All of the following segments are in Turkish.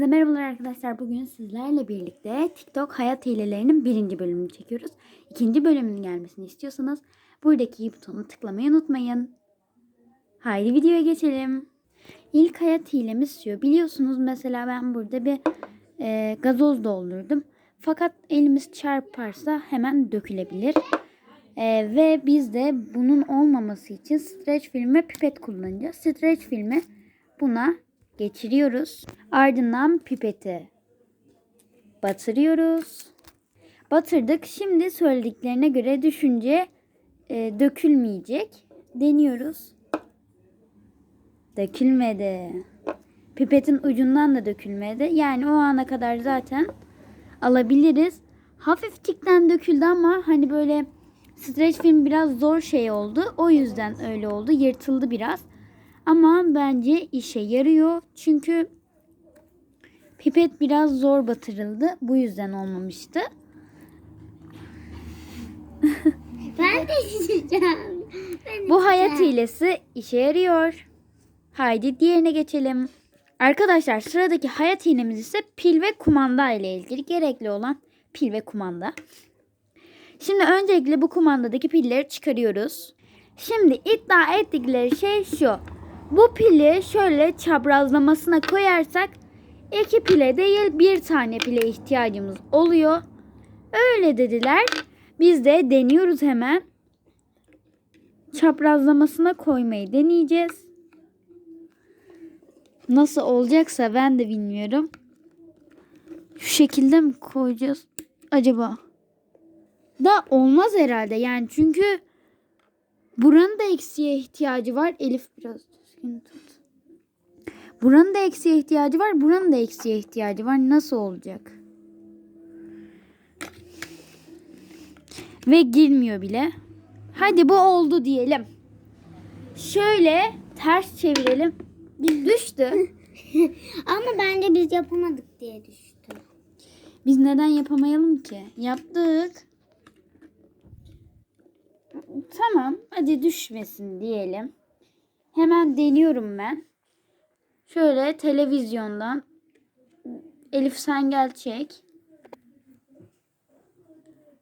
Merhabalar arkadaşlar. Bugün sizlerle birlikte TikTok hayat hilelerinin birinci bölümünü çekiyoruz. İkinci bölümünün gelmesini istiyorsanız buradaki butonu tıklamayı unutmayın. Haydi videoya geçelim. İlk hayat hilemiz şu. Biliyorsunuz mesela ben burada bir e, gazoz doldurdum. Fakat elimiz çarparsa hemen dökülebilir. E, ve biz de bunun olmaması için streç film ve pipet kullanacağız. Streç filmi buna geçiriyoruz. Ardından pipeti batırıyoruz. Batırdık. Şimdi söylediklerine göre düşünce e, dökülmeyecek. Deniyoruz. Dökülmedi. Pipetin ucundan da dökülmedi. Yani o ana kadar zaten alabiliriz. Hafifçikten döküldü ama hani böyle streç film biraz zor şey oldu. O yüzden öyle oldu. Yırtıldı biraz. Ama bence işe yarıyor. Çünkü pipet biraz zor batırıldı. Bu yüzden olmamıştı. Ben de içeceğim. Ben Bu hayat hilesi işe yarıyor. Haydi diğerine geçelim. Arkadaşlar sıradaki hayat hilemiz ise pil ve kumanda ile ilgili gerekli olan pil ve kumanda. Şimdi öncelikle bu kumandadaki pilleri çıkarıyoruz. Şimdi iddia ettikleri şey şu. Bu pili şöyle çaprazlamasına koyarsak iki pile değil bir tane pile ihtiyacımız oluyor. Öyle dediler. Biz de deniyoruz hemen çaprazlamasına koymayı deneyeceğiz. Nasıl olacaksa ben de bilmiyorum. Şu şekilde mi koyacağız acaba? Da olmaz herhalde yani çünkü buranın da eksiğe ihtiyacı var. Elif biraz düzgün tut. Buranın da eksiğe ihtiyacı var. Buranın da eksiğe ihtiyacı var. Nasıl olacak? Ve girmiyor bile. Hadi bu oldu diyelim. Şöyle ters çevirelim. Düştü. Ama bence biz yapamadık diye düştü. Biz neden yapamayalım ki? Yaptık. Tamam. Hadi düşmesin diyelim. Hemen deniyorum ben. Şöyle televizyondan Elif sen gel çek.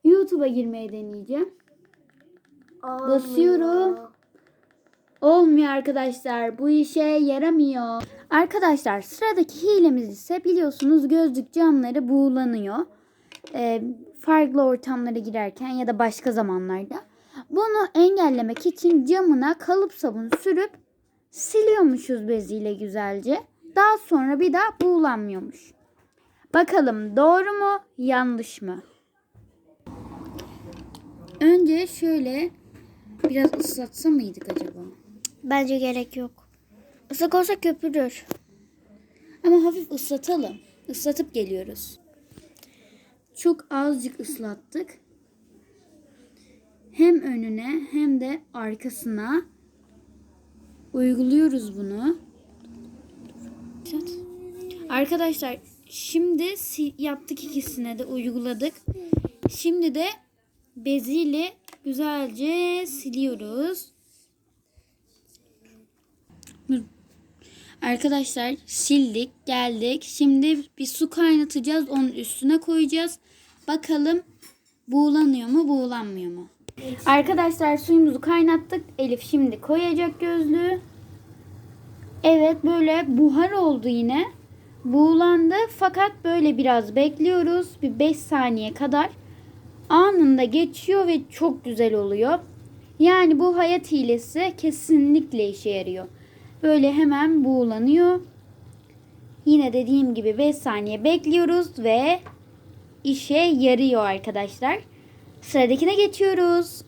YouTube'a girmeye deneyeceğim. Basıyorum. Olmuyor arkadaşlar. Bu işe yaramıyor. Arkadaşlar sıradaki hilemiz ise biliyorsunuz gözlük camları buğulanıyor. Ee, farklı ortamlara girerken ya da başka zamanlarda. Bunu engellemek için camına kalıp sabun sürüp siliyormuşuz beziyle güzelce. Daha sonra bir daha buğulanmıyormuş. Bakalım doğru mu yanlış mı? Önce şöyle biraz ıslatsa mıydık acaba? Bence gerek yok. Islak olsa köpürür. Ama hafif ıslatalım. Islatıp geliyoruz. Çok azıcık ıslattık. Hem önüne hem de arkasına uyguluyoruz bunu. Arkadaşlar şimdi yaptık ikisine de uyguladık. Şimdi de beziyle güzelce siliyoruz. Arkadaşlar sildik geldik. Şimdi bir su kaynatacağız. Onun üstüne koyacağız. Bakalım buğulanıyor mu buğulanmıyor mu? Arkadaşlar suyumuzu kaynattık. Elif şimdi koyacak gözlüğü. Evet böyle buhar oldu yine. Buğulandı fakat böyle biraz bekliyoruz. Bir 5 saniye kadar. Anında geçiyor ve çok güzel oluyor. Yani bu hayat hilesi kesinlikle işe yarıyor. Böyle hemen buğulanıyor. Yine dediğim gibi 5 saniye bekliyoruz ve işe yarıyor arkadaşlar. Sıradakine geçiyoruz.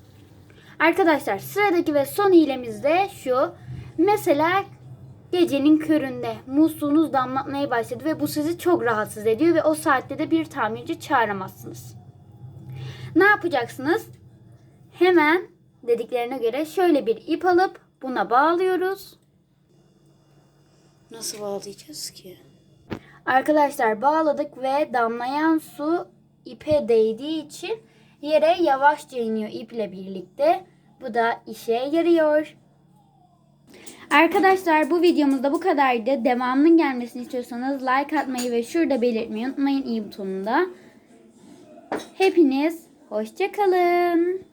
Arkadaşlar sıradaki ve son hilemiz de şu. Mesela gecenin köründe musluğunuz damlatmaya başladı ve bu sizi çok rahatsız ediyor ve o saatte de bir tamirci çağıramazsınız. Ne yapacaksınız? Hemen dediklerine göre şöyle bir ip alıp buna bağlıyoruz. Nasıl bağlayacağız ki? Arkadaşlar bağladık ve damlayan su ipe değdiği için yere yavaşça iniyor iple birlikte. Bu da işe yarıyor. Arkadaşlar bu videomuzda bu kadardı. Devamının gelmesini istiyorsanız like atmayı ve şurada belirtmeyi unutmayın i butonunda. Hepiniz hoşçakalın.